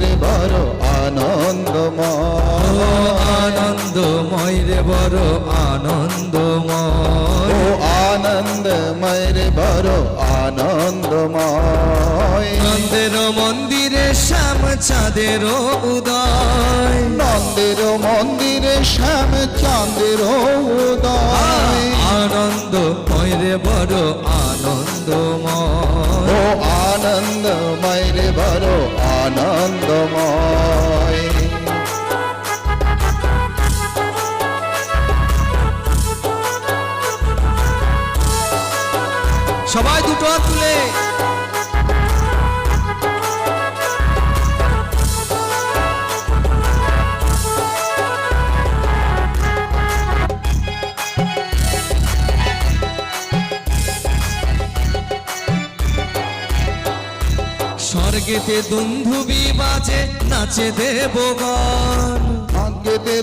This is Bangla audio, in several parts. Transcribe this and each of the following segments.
রে বড় আনন্দময়। আনন্দময় রে বড় আনন্দময়। ও আনন্দময় রে বড় আনন্দময়। নন্দের মন্দিরে শ্যাম চাঁদের উদয়। নন্দের মন্দিরে শ্যাম চাঁদের উদয়। আনন্দময় রে বড় আনন্দময়। আনন্দময় রে বড় আনন্দময় সবাই দুটো তুলে। স্বর্গেতে দুন্ধুবি বাজে নাচে দেবগণ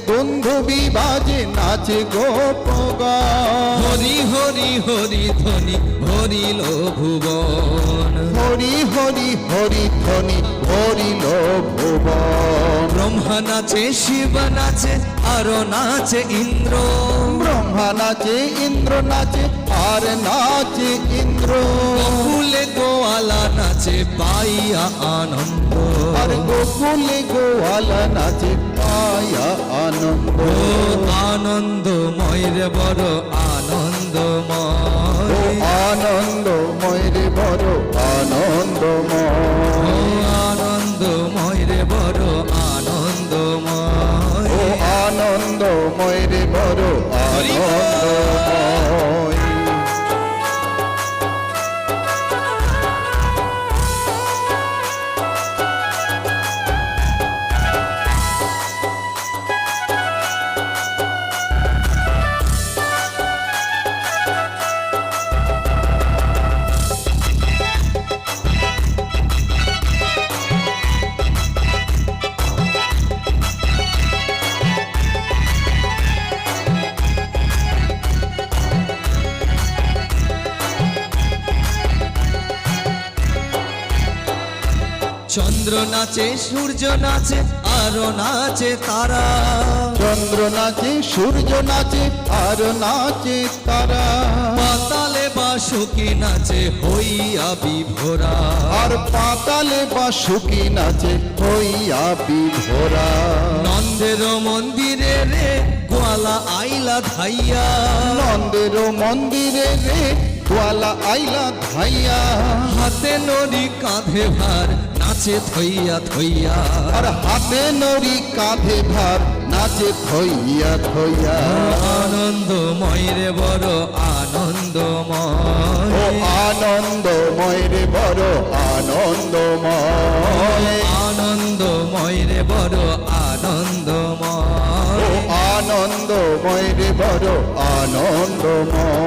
আঙ্গেতে বন্ধু বিবাজে নাচে গোপগান হরি হরি হরি ধ্বনি হরিল ভুবন হরি হরি হরি ধ্বনি হরিল ভুবন ব্রহ্মা নাচে শিব নাচে আর নাচে ইন্দ্র। ব্রহ্মা নাচে ইন্দ্র নাচে আর নাচে ইন্দ্র। ফুলে গোয়ালা নাচে পাইয়া আনন্দ। আর গোকুলে গোয়ালা নাচে আনন্দ আনন্দ আনন্দময় রে বড় আনন্দ আনন্দময় আনন্দময় রে বড় আনন্দময়। আনন্দময় রে বড় আনন্দময়। আনন্দময় রে বড় আনন্দময়। চন্দ্র নাচে সূর্য নাচে আরও নাচে তারা। চন্দ্র নাচে সূর্য নাচে আর নাচে তারা। পাতালে বাসুকি নাচে হইয়া বিভোরা। আর পাতালে বাসুকি নাচে হইয়া বিভোরা। নন্দের মন্দিরে রে গোয়ালা আইলা ধাইয়া। নন্দের মন্দিরে রে গোয়ালা আইলা ধাইয়া। হাতে নড়ি কাঁধে ভার নাচে থইয়া থইয়া আর হাতে নড়ি কাঁধে ভার নাচে থইয়া থইয়া আনন্দময় রে বড় আনন্দময়। আনন্দময় রে বড় আনন্দময়। আনন্দময় রে বড় আনন্দময়। আনন্দময় রে বড় আনন্দময়।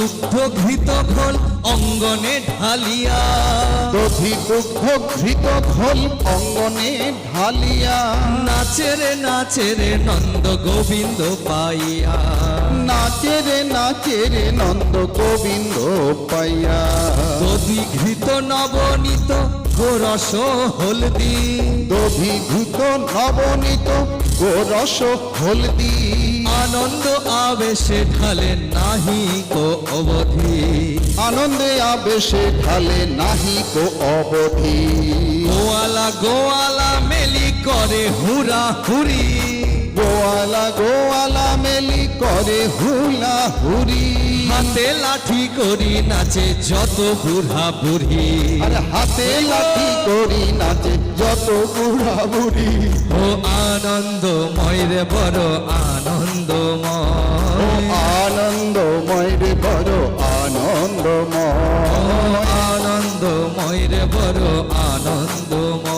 দুগ্ধ ঘৃত ঘোল অঙ্গনে ঢালিয়া। দধি দুগ্ধ ঘৃত ঘোল অঙ্গনে ঢালিয়া। নাচে রে নাচে রে নন্দ গোবিন্দ পাইয়া। নাচে রে নাচে রে নন্দ গোবিন্দ পাইয়া। দধি ঘৃত নবনীত গোরস হলদি। দধি ঘৃত নবনীত গোরস হলদি। আনন্দ আবেশে ঢালে নাহি কো অবধি। আনন্দে আবেশে ঢালে নাহি কো অবধি। গোয়ালা গোয়ালা মেলি করে হুরা হুরি। গোয়ালা গোয়ালা মেলি করে হুলা হুরি। হাতে লাঠি করি নাচে যত বুড়া বুড়ি। আর হাতে লাঠি করি নাচে যত বুড়া বুড়ি ও আনন্দ ময়রে বড় আনন্দ আনন্দময় আনন্দময় রে বড় আনন্দময়। আনন্দ ময়রে বড় আনন্দময়।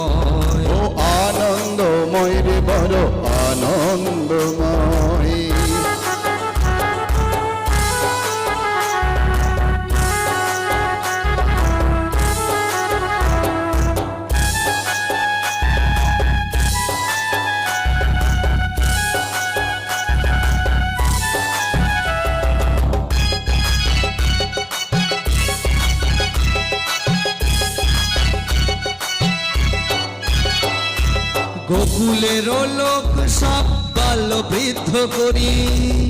গোকুলের লোক সব বাল বৃদ্ধ করি।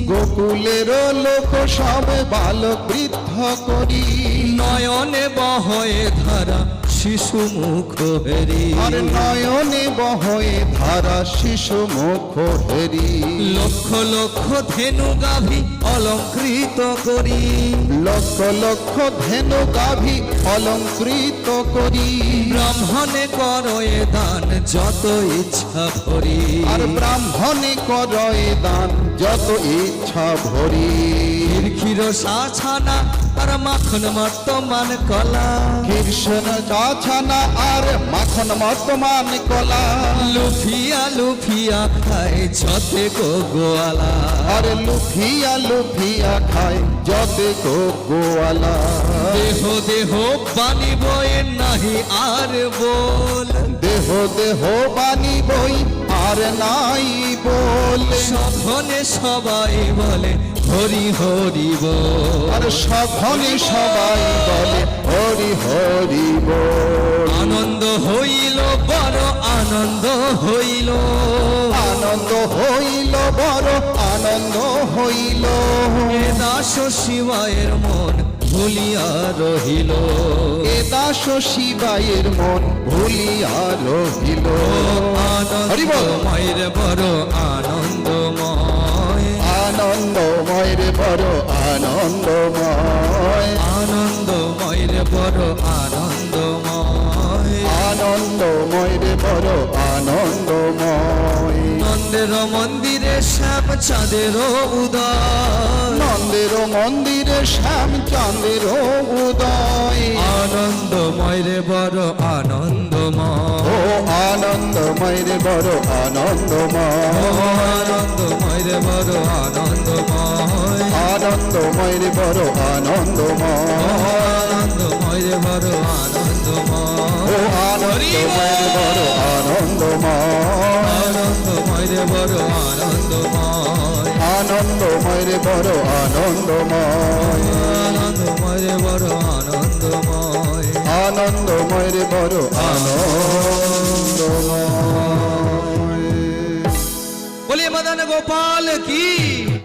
গোকুলের লোক সব বালক বৃদ্ধ করি। নয়নে বহয়ে ধারা শিশু মুখ হেরি। আর নয়নে বহয়ে ধারা শিশু মুখ হেরি। লক্ষ লক্ষ ধেনু গাভী অলঙ্কৃত করি। লক্ষ লক্ষ ধেনু গাভী অলঙ্কৃত করি। ব্রাহ্মণে করয়ে দান যত ইচ্ছা ভরি। আর ব্রাহ্মণে করয় দান যত ইচ্ছা ভরি। ক্ষীর সাছানা আর মাখন বর্তমান কলা। কৃষ্ণ চাছানা আর মাখন বর্তমান কলা। লুফিয়া লুফিয়া খায় যতে গো গোয়ালা। আর লুফিয়া লুফিয়া খায় যতে গো গোয়ালা। দেহ দেহ বাণী বয়ে নাহি আর বল। দেহ দেহ বাণী বই আর নাই বলে। সঘনে সবাই বলে হরি হরি বল। আর সঘনে সবাই বলে হরি হরি বল। আনন্দ হইল বড় আনন্দ হইল। আনন্দ হইল বড় আনন্দ হইল। দাস শিবায়ের মন ভুলিয়া রহিল। এ দাস শিবায়ের মন ভুলিয়া রহিল। আনন্দময়ের বড় আনন্দময়। আনন্দময় রে বড় আনন্দময়। আনন্দময়ের বড় আনন্দময়। আনন্দময় রে বড় আনন্দময়। নন্দের মন্দিরে শ্যাম চাঁদের উদয়। নন্দের মন্দিরে শ্যাম চাঁদের উদয়। আনন্দময় রে বড় ও আনন্দময় আনন্দময় রে বড় আনন্দময়। আনন্দময় রে বড় আনন্দময়। আনন্দময় রে বড় আনন্দময় আনন্দময় রে বড় আনন্দময় ও আনন্দময় রে বড় আনন্দময় আনন্দময় রে বড় আনন্দময় আনন্দময় রে বড় আনন্দময় আনন্দময় রে বড় আনন্দময় আনন্দময় রে বড় আনন্দময় বলিয়ে মদন গোপাল কি?